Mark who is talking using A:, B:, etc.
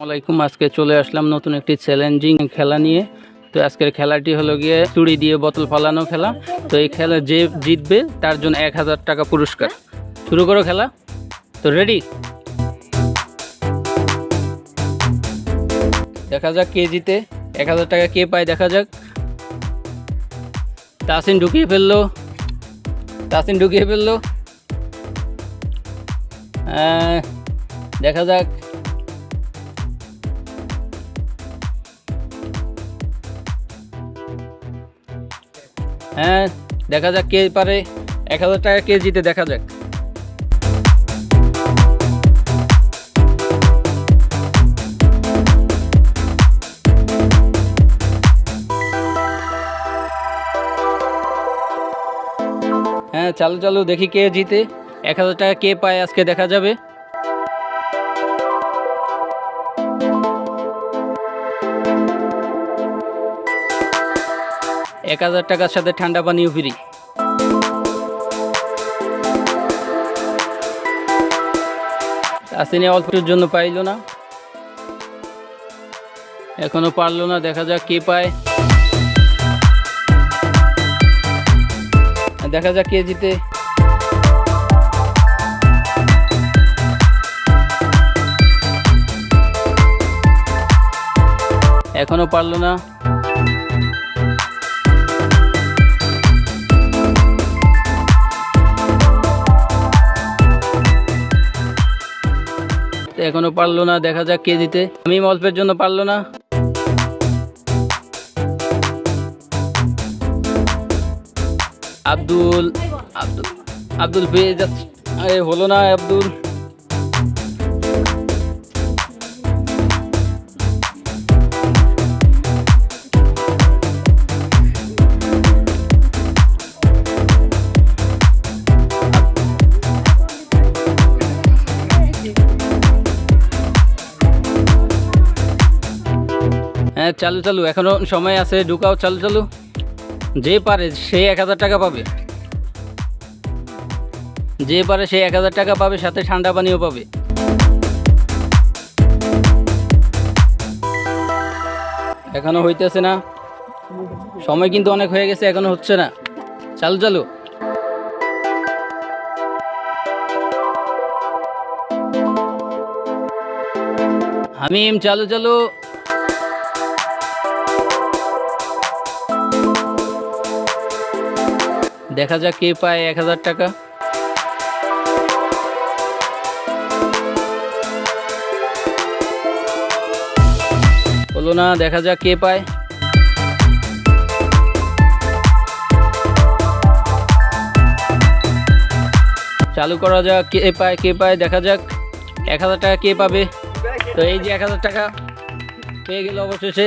A: আসসালামাইকুম আজকে চলে আসলাম নতুন একটি চ্যালেঞ্জিং খেলা নিয়ে। তো আজকের খেলাটি হলো গিয়ে চুড়ি দিয়ে বোতল ফালানো খেলা। তো এই খেলা যে জিতবে তার জন্য এক হাজার টাকা পুরস্কার। শুরু করো খেলা। তো রেডি দেখা যাক কে জিতে। এক হাজার টাকা কে পায় দেখা যাক। তাসিন ঢুকিয়ে ফেলল। তাসিন ঢুকিয়ে ফেলল। দেখা যাক। হ্যাঁ দেখা যাক কে পারে এক হাজার টাকা কে জিতে, দেখা যাক। হ্যাঁ চালু চালু, দেখি কে জিতে। এক হাজার টাকা কে পায়, আজকে দেখা যাবে। এক হাজার টাকার সাথে ঠান্ডা পানিও ফ্রি। আসেনি অল্পের জন্য পাইলো না। এখনও পারল না, দেখা যাক কে পায়। দেখা যাক কে জিতে। এখনও পারল না। এখনও পারল না, দেখা যাক কে জিতে। আমি অল্পের জন্য পারল না। আব্দুল আব্দুল আব্দুল পেয়ে যাচ্ছে। হলো না আব্দুল। হ্যাঁ চালু চালু। এখনও সময় আছে, ঢুকাও, চালু চালু। যে পারে সে এক হাজার টাকা পাবে। যে পারে সে এক হাজার টাকা পাবে, সাথে ঠান্ডা পানিও পাবে। এখনও হইতেছে না। সময় কিন্তু অনেক হয়ে গেছে, এখনও হচ্ছে না। চালু চালু। হামিম, চালু চালু। দেখা যাক কে পায় এক হাজার টাকা হলো না দেখা যাক কে পায় চালু করা যাক কে পায় কে পায় দেখা যাক এক হাজার টাকা কে পাবে তো এই যে এক হাজার টাকা পেয়ে গেল অবশেষে